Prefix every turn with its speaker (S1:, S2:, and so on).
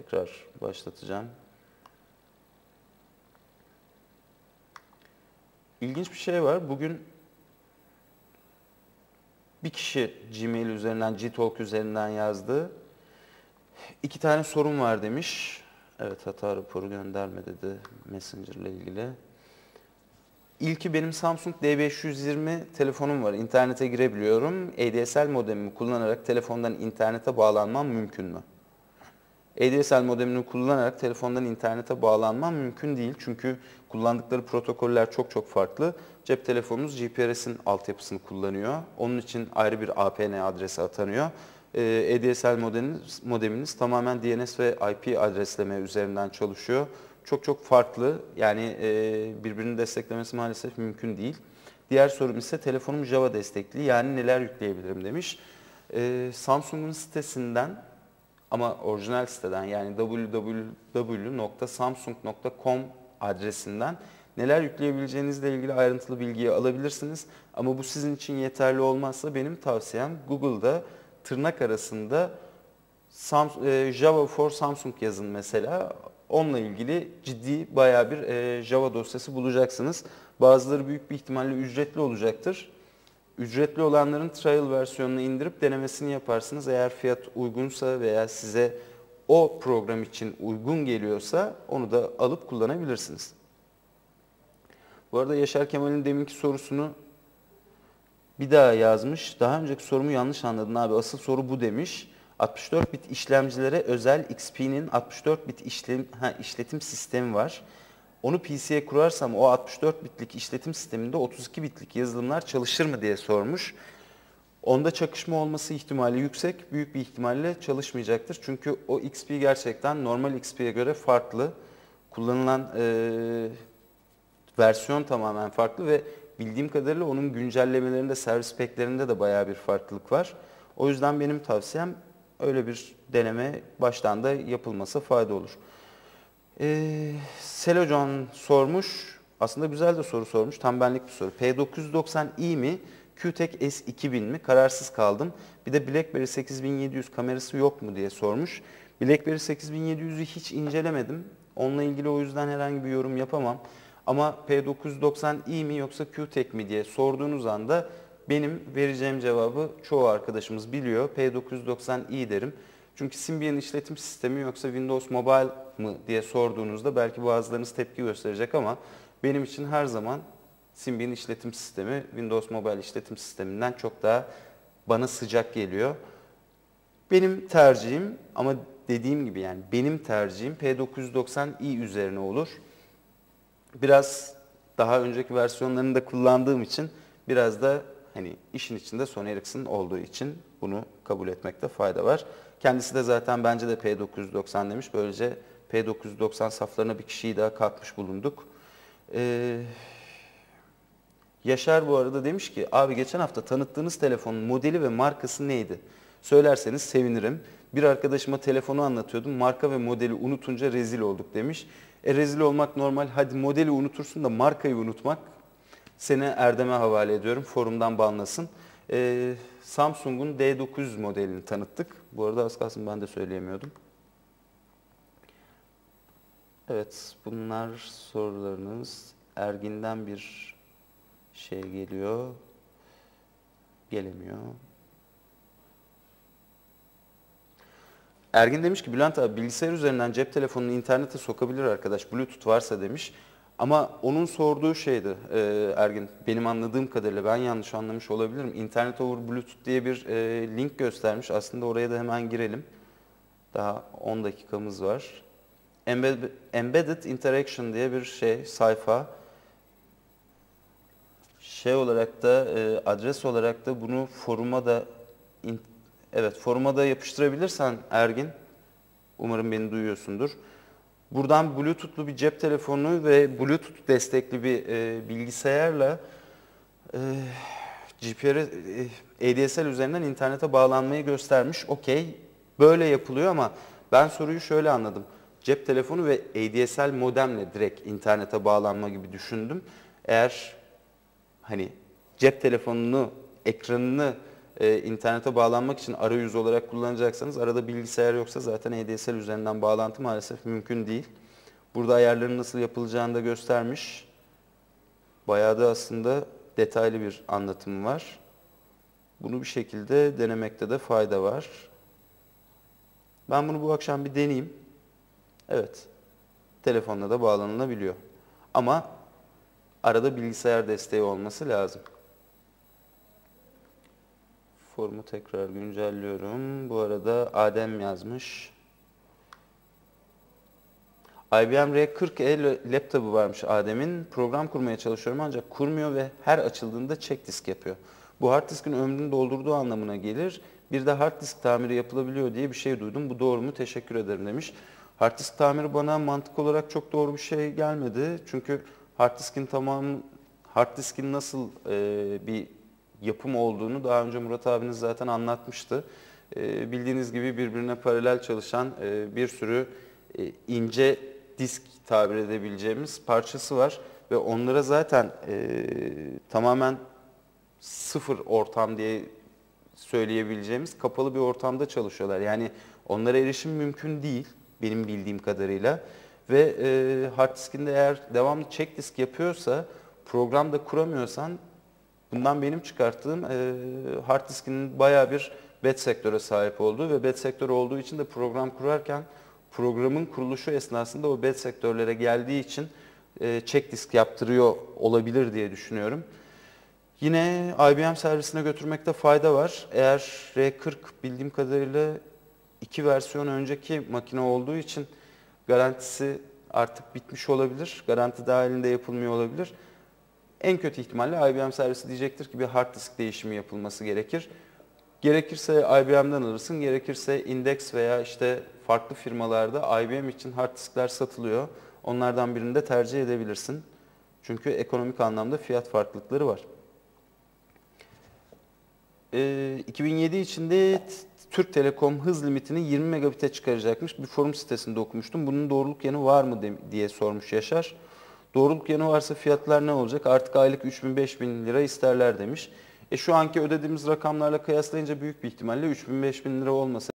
S1: Tekrar başlatacağım. İlginç bir şey var. Bugün bir kişi Gmail üzerinden, Gtalk üzerinden yazdı. İki tane sorun var demiş. Evet hata raporu gönderme dedi Messenger ile ilgili. İlki benim Samsung D520 telefonum var. İnternete girebiliyorum. ADSL modemimi kullanarak telefondan internete bağlanmam mümkün mü? ADSL modemini kullanarak telefondan internete bağlanmam mümkün değil. Çünkü kullandıkları protokoller çok çok farklı. Cep telefonunuz GPRS'in altyapısını kullanıyor. Onun için ayrı bir APN adresi atanıyor. Ee, ADSL modeminiz, modeminiz tamamen DNS ve IP adresleme üzerinden çalışıyor. Çok çok farklı. Yani e, birbirini desteklemesi maalesef mümkün değil. Diğer sorum ise telefonum Java destekli. Yani neler yükleyebilirim demiş. Ee, Samsung'un sitesinden ama orijinal siteden yani www.samsung.com adresinden neler yükleyebileceğinizle ilgili ayrıntılı bilgiyi alabilirsiniz. Ama bu sizin için yeterli olmazsa benim tavsiyem Google'da tırnak arasında e, Java for Samsung yazın mesela. Onunla ilgili ciddi bayağı bir e, Java dosyası bulacaksınız. Bazıları büyük bir ihtimalle ücretli olacaktır. Ücretli olanların trial versiyonunu indirip denemesini yaparsınız. Eğer fiyat uygunsa veya size o program için uygun geliyorsa onu da alıp kullanabilirsiniz. Bu arada Yaşar Kemal'in deminki sorusunu bir daha yazmış. Daha önceki sorumu yanlış anladın abi. Asıl soru bu demiş. 64 bit işlemcilere özel XP'nin 64 bit işlem, ha, işletim sistemi var. Onu PC'ye kurarsam o 64 bitlik işletim sisteminde 32 bitlik yazılımlar çalışır mı diye sormuş. Onda çakışma olması ihtimali yüksek, büyük bir ihtimalle çalışmayacaktır. Çünkü o XP gerçekten normal XP'ye göre farklı. Kullanılan e, versiyon tamamen farklı ve bildiğim kadarıyla onun güncellemelerinde, servis peklerinde de bayağı bir farklılık var. O yüzden benim tavsiyem öyle bir deneme baştan da yapılması fayda olur. Ee, Selocan sormuş. Aslında güzel de soru sormuş. Tam benlik bir soru. P990i mi? QTEC S2000 mi? Kararsız kaldım. Bir de BlackBerry 8700 kamerası yok mu diye sormuş. BlackBerry 8700'ü hiç incelemedim. Onunla ilgili o yüzden herhangi bir yorum yapamam. Ama P990i mi yoksa QTEC mi diye sorduğunuz anda benim vereceğim cevabı çoğu arkadaşımız biliyor. P990i derim. Çünkü Symbian işletim sistemi yoksa Windows Mobile mı diye sorduğunuzda belki bazılarınız tepki gösterecek ama benim için her zaman Symbian işletim sistemi Windows Mobile işletim sisteminden çok daha bana sıcak geliyor. Benim tercihim ama dediğim gibi yani benim tercihim P990i üzerine olur. Biraz daha önceki versiyonlarını da kullandığım için biraz da hani işin içinde Sony Ericsson olduğu için bunu kabul etmekte fayda var. Kendisi de zaten bence de P990 demiş. Böylece P990 saflarına bir kişiyi daha katmış bulunduk. Ee, Yaşar bu arada demiş ki abi geçen hafta tanıttığınız telefonun modeli ve markası neydi? Söylerseniz sevinirim. Bir arkadaşıma telefonu anlatıyordum. Marka ve modeli unutunca rezil olduk demiş. E rezil olmak normal. Hadi modeli unutursun da markayı unutmak. Seni Erdem'e havale ediyorum. Forumdan banlasın. Ee, Samsung'un D900 modelini tanıttık. Bu arada az kalsın ben de söyleyemiyordum. Evet bunlar sorularınız. Ergin'den bir şey geliyor. Gelemiyor. Ergin demiş ki Bülent abi bilgisayar üzerinden cep telefonunu internete sokabilir arkadaş. Bluetooth varsa demiş. Ama onun sorduğu şeydi e, Ergin. Benim anladığım kadarıyla ben yanlış anlamış olabilirim. Internet over Bluetooth diye bir e, link göstermiş. Aslında oraya da hemen girelim. Daha 10 dakikamız var. Embedded, Interaction diye bir şey, sayfa. Şey olarak da, e, adres olarak da bunu foruma da, in, evet foruma da yapıştırabilirsen Ergin, umarım beni duyuyorsundur. Buradan Bluetooth'lu bir cep telefonu ve Bluetooth destekli bir e, bilgisayarla e, GPRS, e, ADSL üzerinden internete bağlanmayı göstermiş. Okey, böyle yapılıyor ama ben soruyu şöyle anladım. Cep telefonu ve ADSL modemle direkt internete bağlanma gibi düşündüm. Eğer hani cep telefonunu, ekranını e, internete bağlanmak için arayüz olarak kullanacaksanız arada bilgisayar yoksa zaten ADSL üzerinden bağlantı maalesef mümkün değil. Burada ayarların nasıl yapılacağını da göstermiş. Bayağı da aslında detaylı bir anlatım var. Bunu bir şekilde denemekte de fayda var. Ben bunu bu akşam bir deneyeyim. Evet. Telefonla da bağlanılabiliyor. Ama arada bilgisayar desteği olması lazım. Formu tekrar güncelliyorum. Bu arada Adem yazmış. IBM R40e laptopu varmış Adem'in. Program kurmaya çalışıyorum ancak kurmuyor ve her açıldığında check disk yapıyor. Bu hard diskin ömrünü doldurduğu anlamına gelir. Bir de hard disk tamiri yapılabiliyor diye bir şey duydum. Bu doğru mu? Teşekkür ederim demiş. Hard disk tamiri bana mantık olarak çok doğru bir şey gelmedi. Çünkü hard diskin tamam hard diskin nasıl e, bir yapım olduğunu daha önce Murat abiniz zaten anlatmıştı. E, bildiğiniz gibi birbirine paralel çalışan e, bir sürü e, ince disk tabir edebileceğimiz parçası var ve onlara zaten e, tamamen sıfır ortam diye söyleyebileceğimiz kapalı bir ortamda çalışıyorlar. Yani onlara erişim mümkün değil benim bildiğim kadarıyla. Ve hard diskinde eğer devamlı check disk yapıyorsa programda kuramıyorsan bundan benim çıkarttığım e, hard diskinin bayağı bir bed sektöre sahip olduğu ve bed sektörü olduğu için de program kurarken programın kuruluşu esnasında o bed sektörlere geldiği için e, check disk yaptırıyor olabilir diye düşünüyorum. Yine IBM servisine götürmekte fayda var. Eğer R40 bildiğim kadarıyla iki versiyon önceki makine olduğu için garantisi artık bitmiş olabilir. Garanti dahilinde yapılmıyor olabilir. En kötü ihtimalle IBM servisi diyecektir ki bir hard disk değişimi yapılması gerekir. Gerekirse IBM'den alırsın, gerekirse Index veya işte farklı firmalarda IBM için hard diskler satılıyor. Onlardan birini de tercih edebilirsin. Çünkü ekonomik anlamda fiyat farklılıkları var. Ee, 2007 içinde Türk Telekom hız limitini 20 megabit'e çıkaracakmış. Bir forum sitesinde okumuştum. Bunun doğruluk yanı var mı diye sormuş Yaşar. Doğruluk yanı varsa fiyatlar ne olacak? Artık aylık 3000-5000 lira isterler demiş. E şu anki ödediğimiz rakamlarla kıyaslayınca büyük bir ihtimalle 3000-5000 lira olmasa